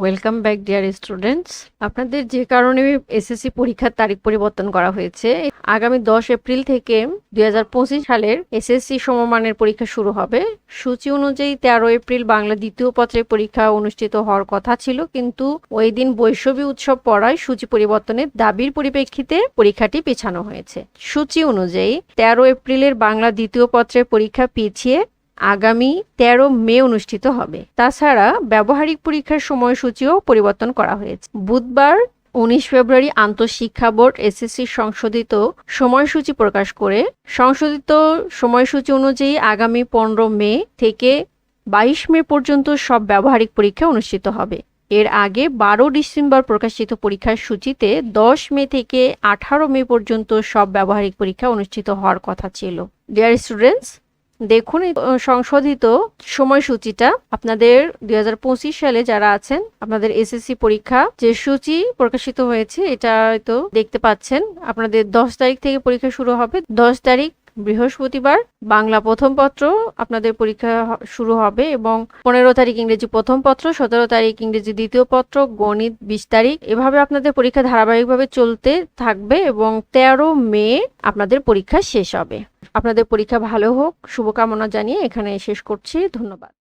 Welcome back dear students আপনাদের যে কারণে এসএসসি পরীক্ষার তারিখ পরিবর্তন করা হয়েছে, আগামী দশ এপ্রিল থেকে দুই হাজার পঁচিশ সালের এসএসসি সমমানের পরীক্ষা শুরু হবে। সূচি অনুযায়ী তেরো এপ্রিল বাংলা দ্বিতীয় পত্রের পরীক্ষা অনুষ্ঠিত হওয়ার কথা ছিল, কিন্তু ওই দিন বৈশবী উৎসব পড়ায় সূচি পরিবর্তনের দাবির পরিপ্রেক্ষিতে পরীক্ষাটি পেছানো হয়েছে। সূচি অনুযায়ী তেরো এপ্রিলের বাংলা দ্বিতীয় পত্রের পরীক্ষা পিছিয়ে আগামী তেরো মে অনুষ্ঠিত হবে। তাছাড়া ব্যবহারিক পরীক্ষার সময়সূচিও পরিবর্তন করা হয়েছে। বুধবার উনিশ ফেব্রুয়ারি আন্তঃশিক্ষা বোর্ড এসএসসি সংশোধিত সময়সূচি প্রকাশ করে, সংশোধিত সময়সূচি অনুযায়ী আগামী পনেরো মে থেকে বাইশ মে পর্যন্ত সব ব্যবহারিক পরীক্ষা অনুষ্ঠিত হবে। এর আগে বারো ডিসেম্বর প্রকাশিত পরীক্ষার সূচিতে দশ মে থেকে আঠারো মে পর্যন্ত সব ব্যবহারিক পরীক্ষা অনুষ্ঠিত হওয়ার কথা ছিল। ডিয়ার স্টুডেন্টস দেখুন সংশোধিত সময়সূচিটা আপনাদের দুই হাজার পঁচিশ সালে যারা আছেন, আপনাদের এসএসসি পরীক্ষা যে সূচি প্রকাশিত হয়েছে, এটা তো দেখতে পাচ্ছেন। আপনাদের দশ তারিখ থেকে পরীক্ষা শুরু হবে। দশ তারিখ বৃহস্পতিবার বাংলা প্রথম পত্র আপনাদের পরীক্ষা শুরু হবে এবং পনেরো তারিখ ইংরেজি প্রথম পত্র, সতেরো তারিখ ইংরেজি দ্বিতীয় পত্র, গণিত বিশ তারিখ। এভাবে আপনাদের পরীক্ষা ধারাবাহিকভাবে চলতে থাকবে এবং তেরো মে আপনাদের পরীক্ষা শেষ হবে। আপনাদের পরীক্ষা ভালো হোক। শুভকামনা জানিয়ে এখানে শেষ করছি। ধন্যবাদ।